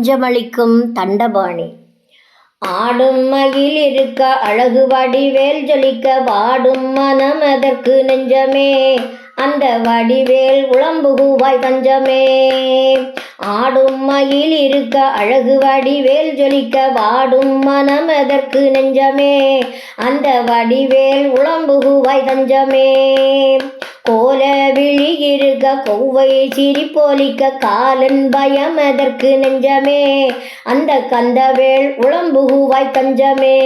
பஞ்சமளிக்கும் தண்டபாணி. ஆடும் மயில் இருக்க அழகு வடிவேல் ஜொலிக்க வாடும் மனம் அதற்கு நெஞ்சமே. அந்த வடிவேல் உளம்புகுவாய் பஞ்சமே. ஆடும் மயில் இருக்க அழகு வடிவேல் ஜொலிக்க வாடும் மனம் அதற்கு நெஞ்சமே. அந்த வடிவேல் உளம்புகுவாய் தஞ்சமே கோல விழி இருக்க கொவ்வை சிரிப்போலிக்க காலன் பயம் அதற்கு நெஞ்சமே? அந்த கந்தவேள் உளம்புகுவாய் தஞ்சமே.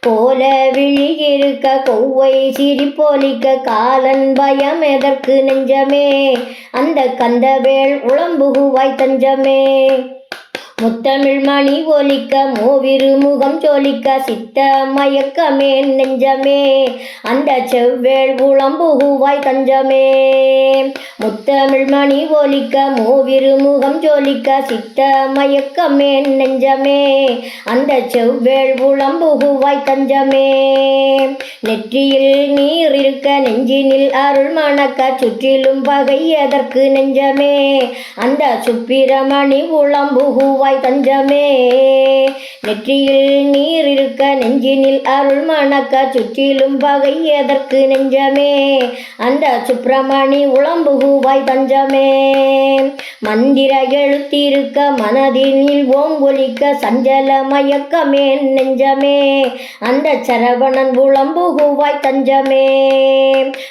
கோல விழி இருக்க கொவ்வை சிரிப்போலிக்க காலன் பயம் எதற்கு நெஞ்சமே? அந்த கந்தவேள் உளம்புகுவாய் தஞ்சமே. முத்தமிழ் மணி ஒலிக்க மூவிரு முகம் ஜொலிக்க சித்த மயக்கமே நெஞ்சமே. அந்த செவ்வேள் புலம்புகுவாய் தஞ்சமே. முத்தமிழ் மணி ஒலிக்க மூவிரு முகம் ஜொலிக்க சித்த மயக்கமே நெஞ்சமே. அந்த செவ்வேள் புலம்புகுவாய் தஞ்சமே. நெற்றியில் நீர் இருக்க நெஞ்சினில் அருள் மணக்க சுற்றிலும் பகை எதற்கு நெஞ்சமே. அந்த சுப்பிரமணி உளம்புகுவாய் தஞ்சமே. நெற்றியில் நீர் இருக்க நெஞ்சினில் அருள் மணக்க சுற்றிலும் பகை எதற்கு நெஞ்சமே? அந்த சுப்பிரமணி உளம்புகுவாய் தஞ்சமே. மந்திர எழுத்திருக்க மனதினில் ஓம் ஒலிக்க சஞ்சல மயக்கமே நெஞ்சமே. அந்த சரவணன் உளம்புகுவாய் தஞ்சமே.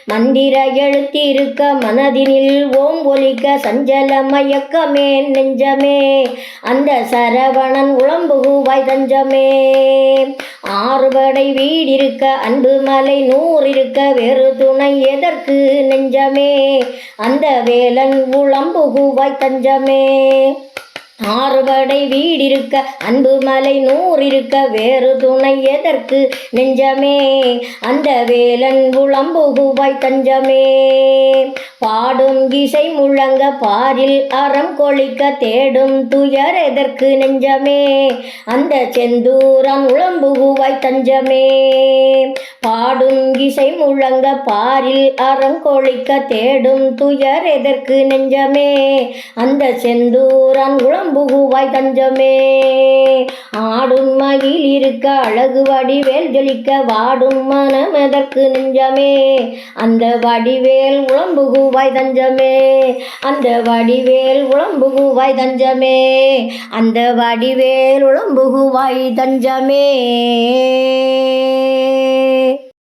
மந்திர எழுத்திருக்க மனதினில் ஓம் ஒலிக்க சஞ்சல மயக்கமே நெஞ்சமே. அந்த சரவணன் உளம்புகுவாய் தஞ்சமே ஆறுபடை வீடிருக்க அன்பு மலை நூறிருக்க வேறு துணை எதற்கு நெஞ்சமே? அந்த வேலன் உளம்புகுவாய் தஞ்சமே ஆறுபடை வீடிருக்க அன்பு மலை நூறிருக்க வேறு துணை எதற்கு நெஞ்சமே? அந்த வேலன் உளம்புகுவாய் தஞ்சமே. பாடும் இசை முழங்க பாரில் அறம் கொளிக்க தேடும் துயர் எதற்கு நெஞ்சமே? அந்த செந்தூரம் உளம்புகுவாய் தஞ்சமே. பாடுங்கிசை முழங்க பாரில் அறம் கொளிக்க தேடும் துயர் எதற்கு நெஞ்சமே? அந்த செந்தூரன் குழம்புகுவாய் தஞ்சமே. ஆடும் மகிழ் இருக்க அழகு வடிவேல் ஜொலிக்க வாடும் மனம் எதற்கு நெஞ்சமே? அந்த வடிவேல் உளம்புகுவாய் தஞ்சமே. அந்த வடிவேல் உளம்புகுவாய் தஞ்சமே. அந்த வடிவேல் உளம்புகுவாய் தஞ்சமே.